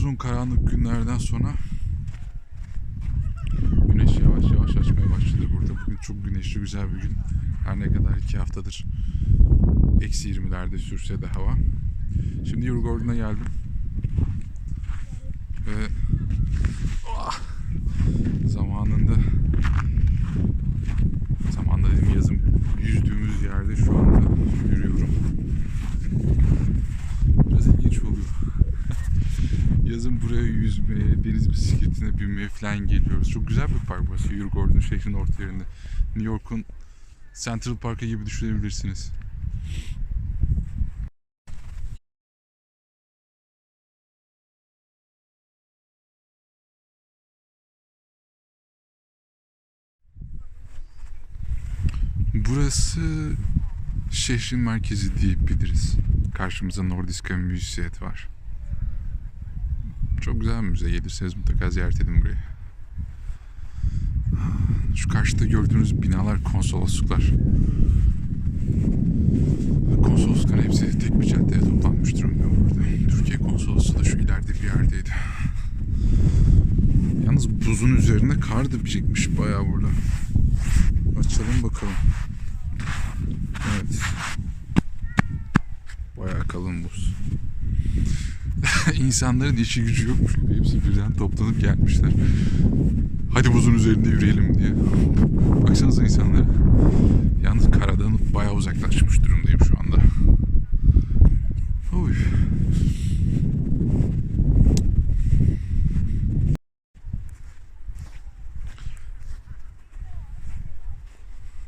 uzun karanlık günlerden sonra güneş yavaş yavaş açmaya başladı burada. Bugün çok güneşli güzel bir gün. Her ne kadar iki haftadır eksi 20'lerde sürse de hava. Şimdi Yurgordon'a geldim. Ve Ah! zamanında zamanında dedim yazın yüzdüğümüz yerde şu anda yürüyorum. Biraz ilginç oluyor. Yazın buraya yüzmeye, deniz bisikletine binmeye falan geliyoruz. Çok güzel bir park burası. Yurgordon şehrin orta yerinde. New York'un Central Park'ı gibi düşünebilirsiniz. Burası şehrin merkezi diyebiliriz. Karşımızda Nordiska Museet var. Çok güzel bir müze. Gelirseniz mutlaka ziyaret edin burayı. Şu karşıda gördüğünüz binalar konsolosluklar. Konsoloslukların hepsi tek bir caddeye toplanmış durumda burada. Türkiye konsolosluğu da şu ileride bir yerdeydi. Yalnız buzun üzerine kar da birikmiş bayağı burada. Açalım bakalım. Evet. Bayağı kalın buz. İnsanların işi gücü yokmuş gibi hepsi birden toplanıp gelmişler. Hadi buzun üzerinde yürüyelim diye. Baksanıza insanlara. Yalnız karadan bayağı uzaklaşmış durumdayım şu anda. Oy.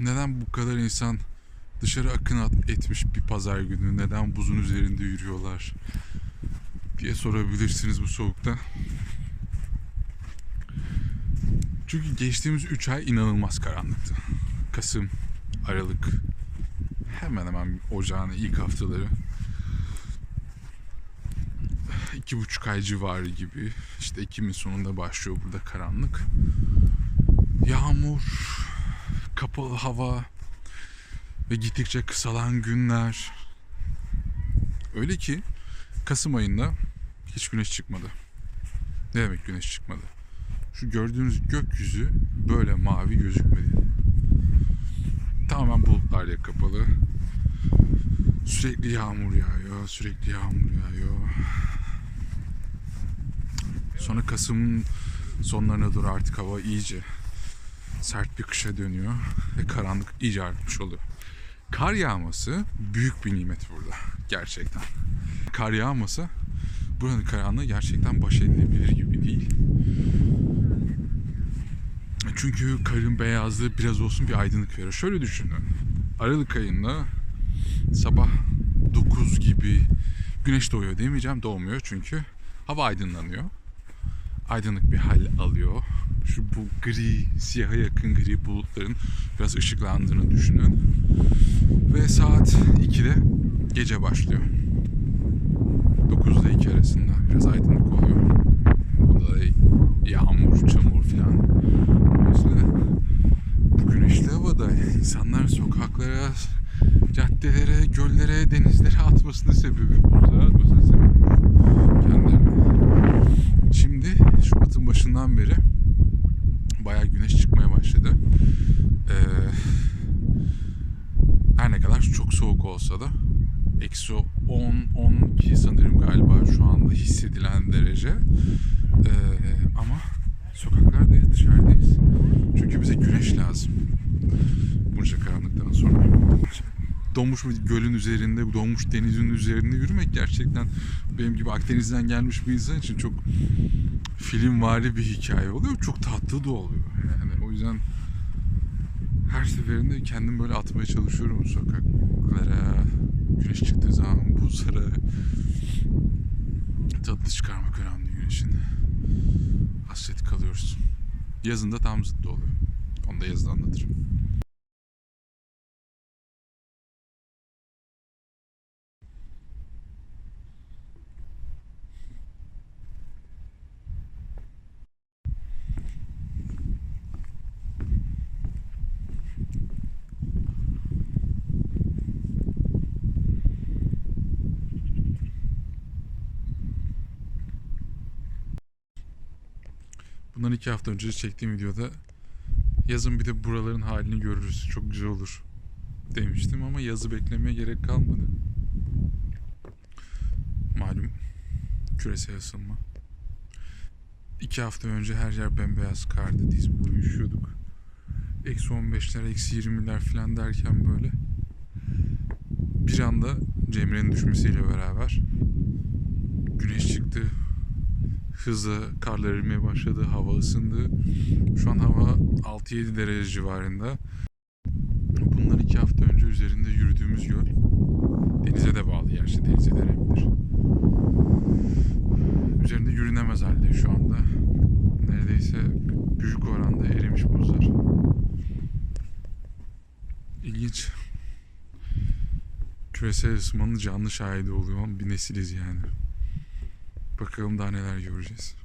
Neden bu kadar insan dışarı akın etmiş bir pazar günü neden buzun üzerinde yürüyorlar diye sorabilirsiniz bu soğukta. Çünkü geçtiğimiz 3 ay inanılmaz karanlıktı. Kasım, Aralık, hemen hemen ocağın ilk haftaları. iki buçuk ay civarı gibi. İşte Ekim'in sonunda başlıyor burada karanlık. Yağmur, kapalı hava ve gittikçe kısalan günler. Öyle ki Kasım ayında hiç güneş çıkmadı. Ne demek güneş çıkmadı? Şu gördüğünüz gökyüzü böyle mavi gözükmedi. Tamamen bulutlarla kapalı. Sürekli yağmur yağıyor, sürekli yağmur yağıyor. Sonra Kasım'ın sonlarına doğru artık hava iyice sert bir kışa dönüyor ve karanlık iyice artmış oluyor. Kar yağması büyük bir nimet burada gerçekten. Kar yağmasa buranın karanlığı gerçekten baş edilebilir gibi değil. Çünkü karın beyazlığı biraz olsun bir aydınlık verir. Şöyle düşünün. Aralık ayında sabah 9 gibi güneş doğuyor demeyeceğim. Doğmuyor çünkü hava aydınlanıyor. Aydınlık bir hal alıyor. Şu bu gri, siyaha yakın gri bulutların biraz ışıklandığını düşünün. Ve saat 2'de gece başlıyor. 9'da 2 arasında biraz aydınlık oluyor. Bunda da yağmur, çamur falan. Dolayısıyla bu güneşli havada insanlar sokaklara, caddelere, göllere, denizlere atmasının sebebi, buzlara atmasının sebebi kendilerine. Şimdi Şubat'ın başından beri bayağı güneş çıkmaya başladı. Ee, her ne kadar çok soğuk olsa da eksi 10 12 sanırım galiba şu anda hissedilen derece. Ee, ama sokaklardayız, dışarıdayız. Çünkü bize güneş lazım. Bunca karanlıktan sonra. Donmuş bir gölün üzerinde, donmuş denizin üzerinde yürümek gerçekten benim gibi Akdeniz'den gelmiş bir insan için çok filmvari bir hikaye oluyor. Çok tatlı da oluyor. Yani o yüzden her seferinde kendimi böyle atmaya çalışıyorum sokaklara. Güneş çıktığı zaman buzlara. Tadını çıkarmak önemli güneşin. Hasret kalıyoruz. Yazında tam zıttı oluyor. Onu da yazın anlatırım. Bundan iki hafta önce çektiğim videoda yazın bir de buraların halini görürüz. Çok güzel olur demiştim ama yazı beklemeye gerek kalmadı. Malum küresel ısınma. İki hafta önce her yer bembeyaz kardı. Diz boyu üşüyorduk. Eksi 15'ler, eksi 20'ler falan derken böyle bir anda Cemre'nin düşmesiyle beraber güneş çıktı. Hızla karlar erimeye başladı. Hava ısındı. Şu an hava 6-7 derece civarında. Bundan iki hafta önce üzerinde yürüdüğümüz göl denize de bağlı gerçi denize denebilir. Üzerinde yürünemez halde şu anda. Neredeyse büyük oranda erimiş buzlar. İlginç. Küresel ısınmanın canlı şahidi oluyor bir nesiliz yani. Bakalım daha neler göreceğiz.